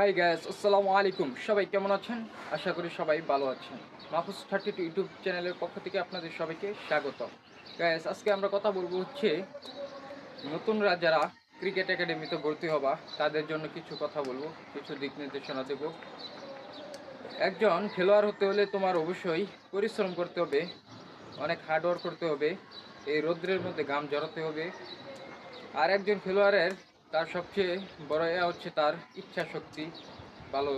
High gas আসসালামু আলাইকুম সবাই কেমন আছেন? আশা করি সবাই ভালো আছেন। মাহফুজ থার্টি টু ইউটিউব চ্যানেলের পক্ষ থেকে আপনাদের সবাইকে স্বাগত গ্যাস আজকে আমরা কথা বলব হচ্ছে নতুনরা যারা ক্রিকেট একাডেমিতে ভর্তি হবা, তাদের জন্য কিছু কথা বলব, কিছু দিক নির্দেশনা দেব। একজন খেলোয়াড় হতে হলে তোমার অবশ্যই পরিশ্রম করতে হবে, অনেক হার্ডওয়ার্ক করতে হবে, এই রৌদ্রের মধ্যে ঘাম জড়াতে হবে। আর একজন খেলোয়াড়ের তার সবচেয়ে বড় এ হচ্ছে তার ইচ্ছা শক্তি, ভালো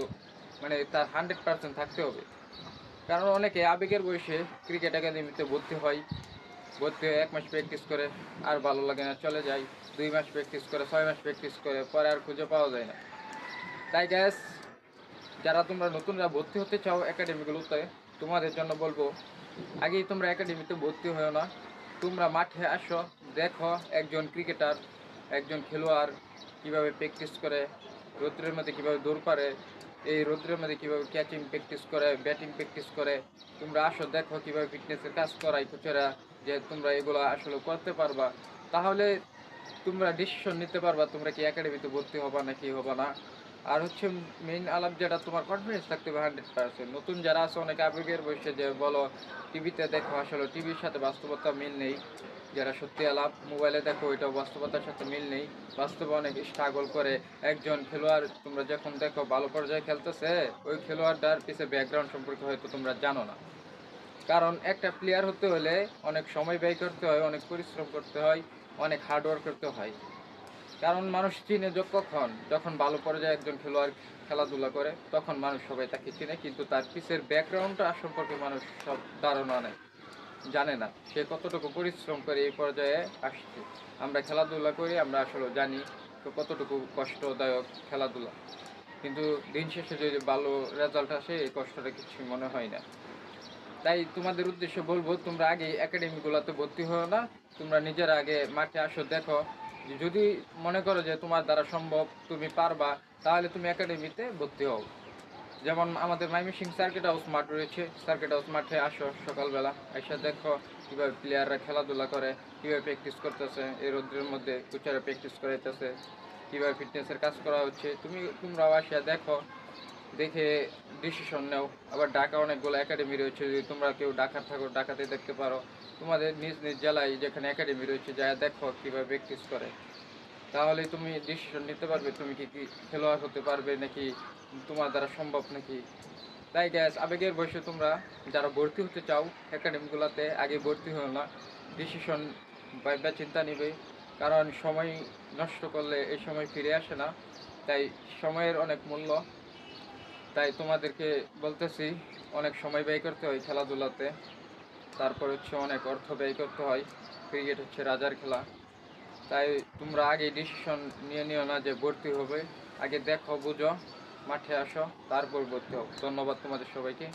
মানে তার হান্ড্রেড পার্সেন্ট থাকতে হবে। কারণ অনেকে আবেগের বয়সে ক্রিকেট একাডেমিতে ভর্তি হয়, ভর্তি হয়ে এক মাস প্র্যাকটিস করে, আর ভালো লাগে না, চলে যায়। দুই মাস প্র্যাকটিস করে, ছয় মাস প্র্যাকটিস করে, পরে আর খুঁজে পাওয়া যায় না। তাই গ্যাস যারা তোমরা নতুনরা ভর্তি হতে চাও একাডেমিগুলোতে, তোমাদের জন্য বলব, আগেই তোমরা একাডেমিতে ভর্তি হয়েও না। তোমরা মাঠে আসো, দেখো একজন ক্রিকেটার একজন খেলোয়াড় কীভাবে প্র্যাকটিস করে, রৌদ্রের মধ্যে কীভাবে দৌড় পারে এই রৌদ্রের মধ্যে কীভাবে ক্যাচিং প্র্যাকটিস করে ব্যাটিং প্র্যাকটিস করে, তোমরা আসো দেখো কীভাবে ফিটনেসের কাজ করাই কোচেরা যে তোমরা এগুলো আসলে করতে পারবা। তাহলে তোমরা ডিসিশন নিতে পারবা তোমরা কি একাডেমিতে ভর্তি হবা নাকি হবা না। আর হচ্ছে মেইন আলাপ যেটা, তোমার কনফিডেন্স থাকতে হবে হান্ড্রেড পার্সেন্ট নতুন যারা আছে, অনেক আবেগের বয়সে যে বলো, টিভিতে দেখো, আসলে টিভির সাথে বাস্তবতা মিল নেই। যারা সত্যি আলাপ মোবাইলে দেখো ওইটাও বাস্তবতার সাথে মিল নেই। বাস্তবে অনেক স্ট্রাগল করে। একজন খেলোয়াড়, তোমরা যখন দেখো, ভালো পর্যায়ে খেলতেছে, ওই খেলোয়াড়টার পিছে ব্যাকগ্রাউন্ড সম্পর্কে হয়তো তোমরা জানো না। কারণ একটা প্লেয়ার হতে হলে অনেক সময় ব্যয় করতে হয়, অনেক পরিশ্রম করতে হয়, অনেক হার্ডওয়ার্ক করতে হয়। কারণ মানুষ চিনে যে কখন যখন ভালো পর্যায়ে একজন খেলোয়াড় খেলাধুলা করে, তখন মানুষ সবাই তাকে চিনে, কিন্তু তার পিছের ব্যাকগ্রাউন্ডটা সম্পর্কে মানুষ সব ধারণা নেয়, জানে না। সে কতটুকু পরিশ্রম করে এই পর্যায়ে আসছে? আমরা খেলাধুলা করি, আমরা আসলে জানি কতটুকু কষ্টদায়ক খেলাধুলা। কিন্তু দিন শেষে যদি ভালো রেজাল্ট আসে, এই কষ্টটা কিছু মনে হয় না। তাই তোমাদের উদ্দেশ্যে বলব, তোমরা আগে একাডেমিগুলোতে ভর্তি হও না, তোমরা নিজেরা আগে মাঠে আসো, দেখো যে যদি মনে করো যে তোমার দ্বারা সম্ভব তুমি পারবা, তাহলে তুমি একাডেমিতে ভর্তি হও। যেমন আমাদের মাইমিসিং সার্কিট হাউস মাঠ রয়েছে সার্কিট হাউস মাঠে আসো সকালবেলা এসে দেখো কীভাবে প্লেয়াররা খেলাধুলা করে, কীভাবে প্র্যাকটিস করতেছে, এই রোদ্রের মধ্যে কোচারে প্র্যাকটিস করাইতেছে, কীভাবে ফিটনেসের কাজ করা হচ্ছে। তুমি, তোমরাও আসিয়া দেখো দেখে ডিসিশন নাও। আবার ঢাকা অনেকগুলো একাডেমি রয়েছে, যদি তোমরা কেউ ঢাকা থাকো ঢাকাতে দেখতে পারো। তোমাদের নিজ নিজ জেলায় যেখানে একাডেমি রয়েছে যা দেখো কীভাবে প্র্যাকটিস করে। তাহলে তুমি ডিসিশন নিতে পারবে, তুমি কি কি খেলোয়াড় হতে পারবে নাকি তোমার দ্বারা সম্ভব নাকি? তাই গ্যাস আবেগের বয়সে তোমরা যারা ভর্তি হতে চাও একাডেমিগুলোতে আগে ভর্তি হও না। ডিসিশন বা চিন্তা নিবে। কারণ সময় নষ্ট করলে এই সময় ফিরে আসে না। তাই সময়ের অনেক মূল্য তাই তোমাদেরকে বলতেছি, অনেক সময় ব্যয় করতে হয় খেলাধুলাতে। তারপর হচ্ছে অনেক অর্থ ব্যয় করতে হয়। ক্রিকেট হচ্ছে রাজার খেলা। তাই তোমরা আগে ডিসিশন নিয়ে নিও না যে ভর্তি হবে। আগে দেখো, বুঝো, মাঠে আসো, তারপর ভর্তি হোক ধন্যবাদ তোমাদের সবাইকে।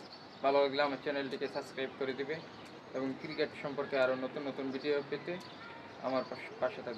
ভালো লাগলে আমার চ্যানেলটিকে সাবস্ক্রাইব করে দিবে। এবং ক্রিকেট সম্পর্কে আরও নতুন নতুন ভিডিও পেতে আমার পাশে থাকবে।